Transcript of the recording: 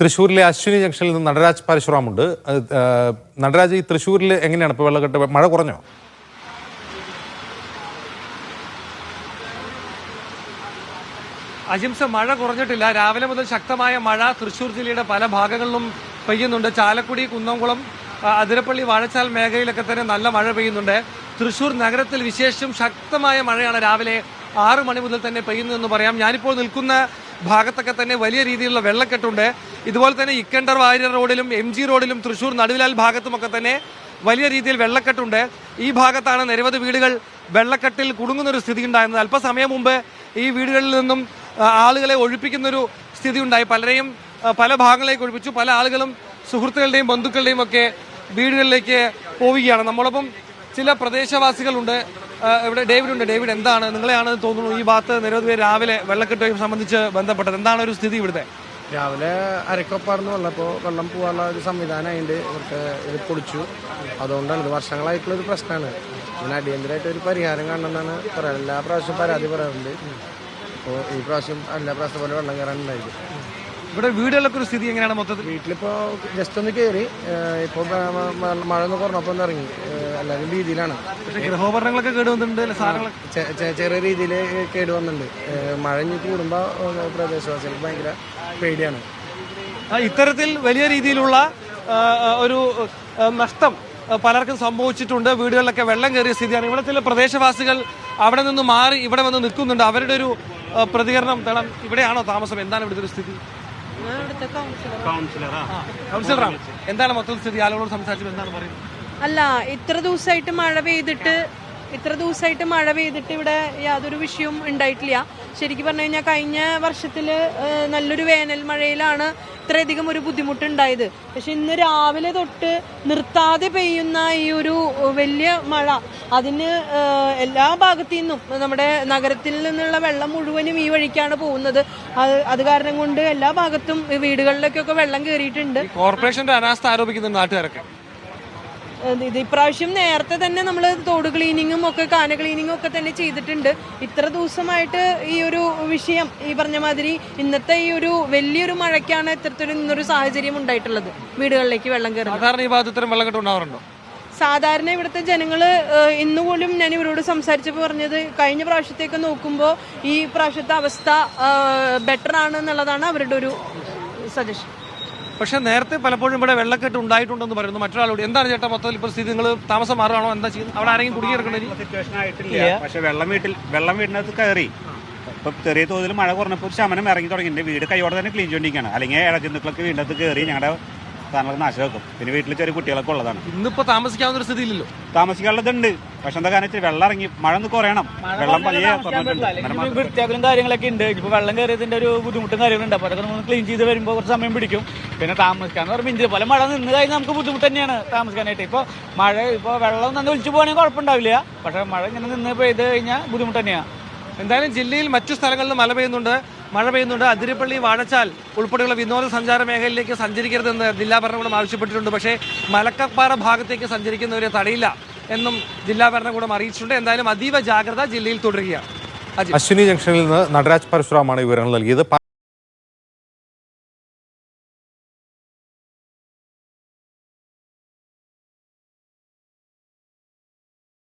തൃശ്ശൂരിലെ അശ്വിനി ജംഗ്ഷനിൽ നിന്ന് നടരാജ് പരശുറാമുണ്ട്. നടരാജ് ഈ തൃശ്ശൂരിൽ എങ്ങനെയാണ് ഇപ്പോൾ വെള്ളക്കെട്ട്? മഴ കുറഞ്ഞോ? അജിംസ മഴ കുറഞ്ഞിട്ടില്ല. രാവിലെ മുതൽ ശക്തമായ മഴ തൃശ്ശൂർ ജില്ലയുടെ പല ഭാഗങ്ങളിലും പെയ്യുന്നുണ്ട്. ചാലക്കുടി കുന്നംകുളം അതിരപ്പള്ളി വാഴച്ചാൽ മേഖലയിലൊക്കെ തന്നെ നല്ല മഴ പെയ്യുന്നുണ്ട്. തൃശ്ശൂർ നഗരത്തിൽ വിശേഷം ശക്തമായ മഴയാണ് രാവിലെ ആറ് മണി മുതൽ തന്നെ പെയ്യുന്നു എന്ന് പറയാം. ഞാനിപ്പോൾ നിൽക്കുന്ന ഭാഗത്തൊക്കെ തന്നെ വലിയ രീതിയിലുള്ള വെള്ളക്കെട്ടുണ്ട്. ഇതുപോലെ തന്നെ ഇക്കണ്ടർ വാര്യർ റോഡിലും എം ജി റോഡിലും തൃശ്ശൂർ നടുവിലാൽ ഭാഗത്തുമൊക്കെ തന്നെ വലിയ രീതിയിൽ വെള്ളക്കെട്ടുണ്ട്. ഈ ഭാഗത്താണ് നിരവധി വീടുകൾ വെള്ളക്കെട്ടിൽ കുടുങ്ങുന്ന ഒരു സ്ഥിതി ഉണ്ടായിരുന്നത് അല്പസമയം മുമ്പ് ഈ വീടുകളിൽ നിന്നും ആളുകളെ ഒഴിപ്പിക്കുന്നൊരു സ്ഥിതി ഉണ്ടായി പലരെയും പല ഭാഗങ്ങളിലേക്ക് ഒഴിപ്പിച്ചു. പല ആളുകളും സുഹൃത്തുക്കളുടെയും ബന്ധുക്കളുടെയും ഒക്കെ വീടുകളിലേക്ക് പോവുകയാണ്. നമ്മളൊപ്പം ചില പ്രദേശവാസികളുണ്ട്. ഇവിടെ ഡേവിഡ് ഉണ്ട് ഡേവിഡ് എന്താണ്? നിങ്ങളെയാണെന്ന് തോന്നുന്നു ഈ ഭാഗത്ത് നിരവധി പേര് രാവിലെ വെള്ളക്കെട്ടുമായി സംബന്ധിച്ച് ബന്ധപ്പെട്ടത്. എന്താണ് ഒരു സ്ഥിതി ഇവിടുത്തെ? രാവിലെ അരക്കൊപ്പാർന്ന് വന്നപ്പോൾ വെള്ളം പോകാനുള്ള ഒരു സംവിധാനം സംവിധാനമായിട്ട് ഇവർക്ക് ഇത് പൊളിച്ചു. അതുകൊണ്ടാണ് ഇത് വർഷങ്ങളായിട്ടുള്ള ഒരു പ്രശ്നമാണ് ഇതിന് അടിയന്തരമായിട്ട് ഒരു പരിഹാരം കാണണമെന്നാണ് പറയാറ് എല്ലാ പ്രാവശ്യവും പരാതി പറയാറുണ്ട്. അപ്പോൾ ഈ പ്രാവശ്യം എല്ലാ പ്രാവശ്യം പോലെ വെള്ളം കയറാനുണ്ടായിരുന്നു ഇവിടെ വീടുകളിലൊക്കെ ഒരു സ്ഥിതി എങ്ങനെയാണ് മൊത്തത്തിൽ? വീട്ടിലിപ്പോ ജസ്റ്റ് ഒന്ന് കയറി ഇപ്പൊ മഴ ഒന്ന് കുറഞ്ഞപ്പോ ഒന്ന് ഇറങ്ങി. എല്ലാവരും രീതിയിലാണ് പക്ഷേ ഗൃഹോപകരണങ്ങളൊക്കെ കേടുവന്നിട്ടുണ്ട് അല്ലെ? സാധനങ്ങളൊക്കെ ചെറിയ രീതിയിൽ കേടുവന്നിട്ടുണ്ട് മഴ ഇനി കൂടുമ്പോ പ്രദേശവാസികൾക്ക് ഭയങ്കര പേടിയാണ്. ഇത്തരത്തിൽ വലിയ രീതിയിലുള്ള ഒരു നഷ്ടം പലർക്കും സംഭവിച്ചിട്ടുണ്ട്. വീടുകളിലൊക്കെ വെള്ളം കയറിയ സ്ഥിതിയാണ്. ഇവിടെ ചില പ്രദേശവാസികൾ അവിടെ നിന്ന് മാറി ഇവിടെ വന്ന് നിൽക്കുന്നുണ്ട്. അവരുടെ ഒരു പ്രതികരണം തേടാൻ ഇവിടെയാണോ താമസം? എന്താണ് ഇവിടുത്തെ ഒരു സ്ഥിതി? കൗൺസിലറാണ് എന്താണ് മൊത്തം സ്ഥിതി? ആളുകളോട് സംസാരിച്ചത് എന്താണ് പറയുന്നത്? അല്ല ഇത്ര ദിവസമായിട്ട് മഴ പെയ്തിട്ട് ഇത്ര ദിവസമായിട്ട് മഴ പെയ്തിട്ട് ഇവിടെ യാതൊരു വിഷയവും ഉണ്ടായിട്ടില്ല. ശരിക്കും പറഞ്ഞു കഴിഞ്ഞാൽ കഴിഞ്ഞ വർഷത്തിൽ നല്ലൊരു വേനൽ മഴയിലാണ് ഇത്രയധികം ഒരു ബുദ്ധിമുട്ടുണ്ടായത്. പക്ഷെ ഇന്ന് രാവിലെ തൊട്ട് നിർത്താതെ പെയ്യുന്ന ഈ ഒരു വലിയ മഴ അതിന് എല്ലാ ഭാഗത്തു നിന്നും നമ്മുടെ നഗരത്തിൽ നിന്നുള്ള വെള്ളം മുഴുവനും ഈ വഴിക്കാണ് പോകുന്നത്. അത് അത് കാരണം കൊണ്ട് എല്ലാ ഭാഗത്തും വീടുകളിലേക്കൊക്കെ വെള്ളം കയറിയിട്ടുണ്ട്. കോർപ്പറേഷന്റെ അനാസ്ഥ ആരോപിക്കുന്നുണ്ട് നാട്ടുകാരൊക്കെ? ഇത് ഇപ്രാവശ്യം നേരത്തെ തന്നെ നമ്മൾ തോട് ക്ലീനിങ്ങും ഒക്കെ കാന ക്ലീനിങ്ങും ഒക്കെ തന്നെ ചെയ്തിട്ടുണ്ട്. ഇത്ര ദിവസമായിട്ട് ഈ ഒരു വിഷയം ഈ പറഞ്ഞ മാതിരി ഇന്നത്തെ ഈ ഒരു വലിയൊരു മഴയ്ക്കാണ് ഇത്തരത്തിൽ ഇന്നൊരു സാഹചര്യം ഉണ്ടായിട്ടുള്ളത്. വീടുകളിലേക്ക് വെള്ളം കയറുന്നത്. സാധാരണ ഈ ഭാഗത്ത് ഇത്തരം വെള്ളക്കെട്ട് ഉണ്ടാവാറുണ്ടോ? സാധാരണ ഇവിടുത്തെ ജനങ്ങൾ ഇന്ന് പോലും ഞാൻ ഇവരോട് സംസാരിച്ചപ്പോൾ പറഞ്ഞത് കഴിഞ്ഞ പ്രാവശ്യത്തേക്ക് നോക്കുമ്പോൾ ഈ പ്രാവശ്യത്തെ അവസ്ഥ ബെറ്റർ ആണ് എന്നുള്ളതാണ് അവരുടെ ഒരു സജഷൻ പക്ഷെ നേരത്തെ പലപ്പോഴും ഇവിടെ വെള്ളക്കെട്ട് ഉണ്ടായിട്ടുണ്ടെന്ന് പറയുന്നു. മറ്റൊരാളോട് എന്താണ് ചേട്ടാ മൊത്തത്തിൽ ഇപ്പോൾ സ്ഥിതി? നിങ്ങൾ താമസം മാറുകയാണോ? എന്താ ചെയ്യുന്നത്? അവിടെ ആരെങ്കിലും കുടുങ്ങിയെടുക്കണേ സിറ്റുവേഷൻ ആയിട്ടില്ല. പക്ഷെ വെള്ളം വീട്ടിൽ വെള്ളം വീടിനകത്ത് കയറി. ഇപ്പൊ ചെറിയ തോതിൽ മഴ കുറഞ്ഞപ്പോൾ ഒരു ശമനം ഇറങ്ങി തുടങ്ങി. എന്റെ വീട് കൈയോടെ തന്നെ ക്ലീൻ ചെയ്തോണ്ടിരിക്കുകയാണ് അല്ലെങ്കിൽ ഇഴജന്തുക്കളൊക്കെ വീടിനകത്ത് കയറി ഞങ്ങളുടെ സ്ഥാനങ്ങൾ നാശം വെക്കും പിന്നെ വീട്ടിൽ ചെറിയ കുട്ടികളൊക്കെ ഉള്ളതാണ്. ഇന്നിപ്പോ താമസിക്കാവുന്ന ഒരു സ്ഥിതിയില്ലല്ലോ. താമസിക്കാനുള്ളതുണ്ട് പക്ഷെ എന്താ കാരണം വെച്ചാൽ വെള്ളം ഇറങ്ങി മഴ ഒന്ന് കുറയണം. വെള്ളം പതിയെ വൃത്തിയാക്കലും കാര്യങ്ങളൊക്കെ ഉണ്ട്. ഇപ്പൊ വെള്ളം കയറിയതിന്റെ ഒരു ബുദ്ധിമുട്ടും കാര്യങ്ങളുണ്ട്. അപ്പൊ അതൊക്കെ നമ്മൾ ക്ലീൻ ചെയ്ത് വരുമ്പോൾ കുറച്ച് സമയം പിടിക്കും. പിന്നെ താമസിക്കാൻ എന്ന് പറയുമ്പോൾ ഇന്ത്യ പോലെ മഴ നിന്ന് കഴിഞ്ഞാൽ നമുക്ക് ബുദ്ധിമുട്ട് തന്നെയാണ് താമസിക്കാനായിട്ട്. ഇപ്പൊ മഴ ഇപ്പൊ വെള്ളം തന്നെ ഒലിച്ചു പോകണമെങ്കിൽ കുഴപ്പമുണ്ടാവില്ല. പക്ഷെ മഴ ഇങ്ങനെ നിന്ന് പെയ്ത് കഴിഞ്ഞാൽ ബുദ്ധിമുട്ട് തന്നെയാണ് എന്തായാലും ജില്ലയിൽ മറ്റു സ്ഥലങ്ങളിൽ മഴ പെയ്യുന്നുണ്ട്. മഴ പെയ്യുന്നുണ്ട്. അതിരപ്പള്ളി വാഴച്ചാൽ ഉൾപ്പെടെയുള്ള വിനോദസഞ്ചാര മേഖലയിലേക്ക് സഞ്ചരിക്കരുതെന്ന് ജില്ലാ ഭരണകൂടം ആവശ്യപ്പെട്ടിട്ടുണ്ട്. പക്ഷേ മലക്കപ്പാറ ഭാഗത്തേക്ക് സഞ്ചരിക്കുന്നവരെ തടയില്ല. എന്നും ജില്ലാ ഭരണകൂടം അറിയിച്ചിട്ടുണ്ട്. എന്തായാലും അതീവ ജാഗ്രത ജില്ലയിൽ തുടരുകയാണ്. അശ്വിനി ജംഗ്ഷനിൽ നിന്ന് നടരാജ് പരശുരാമാണ് വിവരങ്ങൾ നൽകിയത്.